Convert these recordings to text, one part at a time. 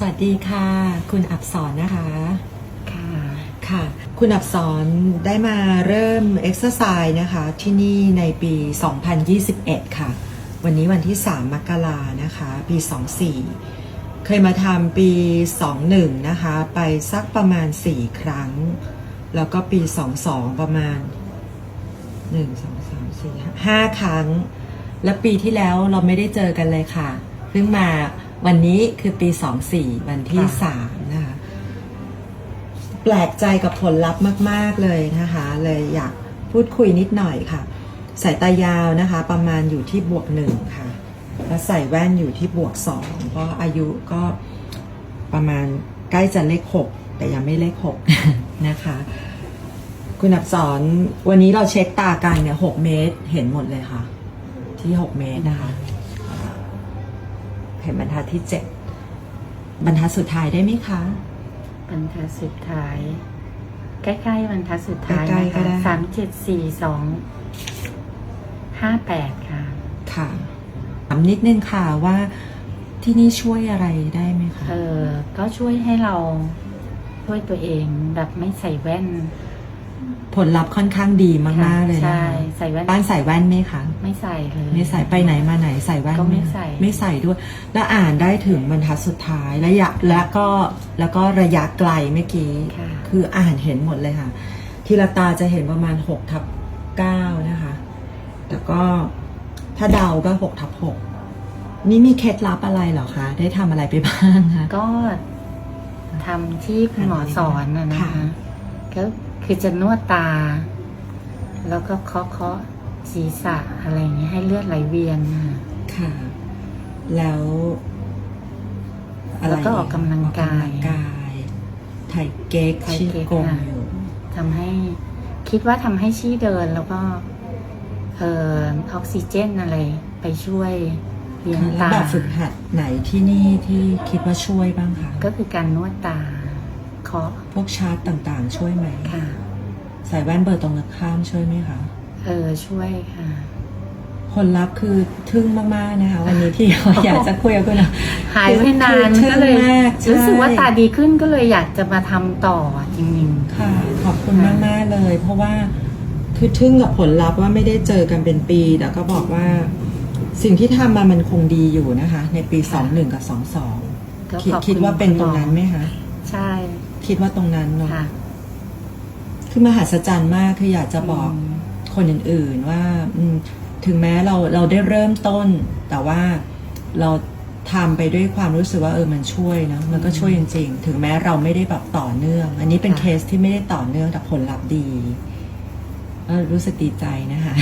สวัสดีค่ะ คุณอับสอนนะคะ ค่ะค่ะ คุณอับสอนได้มาเริ่มเอ็กซ์ไซส์นะคะ ที่นี่ในปี 2021 ค่ะ วันนี้วันที่ 3 มกรานะคะ ปี 24 เคยมาทำปี 21 นะคะ ไปสักประมาณ 4 ครั้ง แล้วก็ปี 22 ประมาณ 1 2 3 4 5 ครั้ง และปีที่แล้วเราไม่ได้เจอกันเลยค่ะ เพิ่งมา วันนี้คือปี 24 วันที่ค่ะ3นะคะ แปลกใจกับผลลัพธ์มาก ๆ เลยนะคะ เลยอยากพูดคุยนิดหน่อยค่ะ สายตายาวนะคะ ประมาณอยู่ที่บวกหนึ่งค่ะ แล้วใส่แว่นอยู่ที่บวกสองเพราะอายุก็ประมาณใกล้จะเลขหกแต่ยังไม่เลขหกนะคะ คุณอับสอนวันนี้เราเช็คตากันเนี่ยหกเมตรเห็นหมดเลยค่ะ ที่หกเมตรนะคะเห็นบรรทัดที่เจ็ดบรรทัดสุดท้ายได้ไหมคะ บรรทัดสุดท้าย ใกล้ๆบรรทัดสุดท้ายใกล้นะๆก็คะได้ สามเจ็ดสี่สองห้าแปดค่ะ ค่ะถามนิดนึงค่ะว่าที่นี่ช่วยอะไรได้ไหมคะ เออก็ช่วยให้เราช่วยตัวเองแบบไม่ใส่แว่น ผลลัพธ์ค่อนข้างดีมากๆเลยนะใช่คะใส่แว่นบ้านใส่แว่นไหมคะไม่ใส่เลย ไม่ใส่ไปไหนมาไหนใส่แว่นก็ไม่คะใส่ ไม่ใส่ด้วย แล้วอ่านได้ถึงบรรทัดสุดท้ายและยะและก็แล้วก็ระยะไกลเมื่อกี้ ค่ะ คืออ่านเห็นหมดเลยค่ะ ทีละตาจะเห็นประมาณ6ทับ9นะคะ แต่ก็ถ้าเดาก็6ทับ6นี่มีเคล็ดลับอะไรเหรอคะ ได้ทำอะไรไปบ้างคะ ก็ทำที่คุณหมอสอนนะนะค่ะ คะก็ คือจะนวดตา แล้วก็เคาะเคาะศีรษะอะไรอย่างเงี้ยให้เลือดไหลเวียนนะคะค่ะ แล้วอะไรแล้วก็ออกกำลังกาย ออกกำลังกายไทยเก๊กไทยชี้เก๊กกงค่ะ อยู่ทำให้คิดว่าทำให้ชี้เดินแล้วก็เอ่อออกซิเจนอะไร ไปช่วยเลี้ยงแล้วตาแบบฝึกหัดไหนที่นี่ที่คิดว่าช่วยบ้างคะก็คือการนวดตา เคาะพวกชาร์ตต่างๆ ช่วยไหมค่ะใส่แว่นเบอร์ตรงข้ามช่วยไหมคะ เออช่วยค่ะผลลัพธ์คือทึ่งมากๆนะคะวันนี้ที่อยากจะคุยกับคุณอะหายไปนานคือก็เลยทึ่งมากใช่ รู้สึกว่าตาดีขึ้นก็เลยอยากจะมาทำต่อจริง ค่ะขอบคุณมากๆเลย เพราะว่าคือทึ่งกับผลลัพธ์ว่าไม่ได้เจอกันเป็นปี แต่ก็บอกว่า สิ่งที่ทำมามันคงดีอยู่นะคะ ในปี 21 กับ 22ก็คิดขอบคุณคิดว่าเป็นตรงนั้นไหมคะๆใช่ คิดว่าตรงนั้นเนาะค่ะ คือมหัศจรรย์มากคืออยากจะบอกอืม คนอื่นๆว่า อืมถึงแม้เราเราได้เริ่มต้น แต่ว่าเราทำไปด้วยความรู้สึกว่าเออมันช่วยนะมันก็ช่วยจริง ๆ ถึงแม้เราไม่ได้แบบต่อเนื่อง อันนี้เป็นเคสที่ไม่ได้ต่อเนื่องแต่ผลลัพธ์ดีเออรู้สึกดีใจนะคะ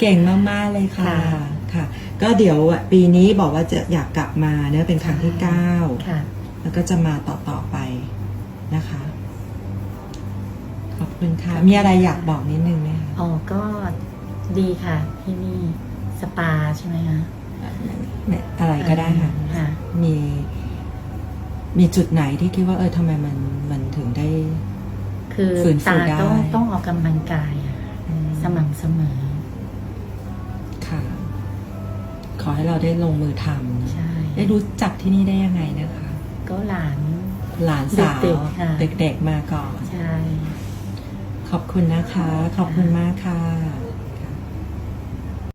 เก่งมาก ๆ เลยค่ะ ค่ะ ค่ะ ก็เดี๋ยวปีนี้บอกว่าจะอยากกลับมาเนะเป็นครั้งที่เก้า ค่ะ แล้วก็จะมาต่อต่อๆไปนะคะ ขอบคุณค่ะ มีอะไรอยากบอกนิดนึงไหมคะ อ๋อ ก็ดีค่ะ ที่นี่สปาใช่ไหมคะไม่อะไรก็ได้ค่ะ ค่ะ มีมีจุดไหนที่คิดว่าเออทำไมมันมันถึงได้ คือฝืนฟูตาได้ ต้องต้องออกกำลังกายอะอืมสม่ำเสมอ ค่ะ ขอให้เราได้ลงมือทำนะใช่ ได้รู้จักที่นี่ได้ยังไงนะคะ ก็หลาน หลานสาวเด็กๆค่ะ เด็กๆมาก่อน ใช่ ขอบคุณนะคะ ขอบคุณมากค่ะ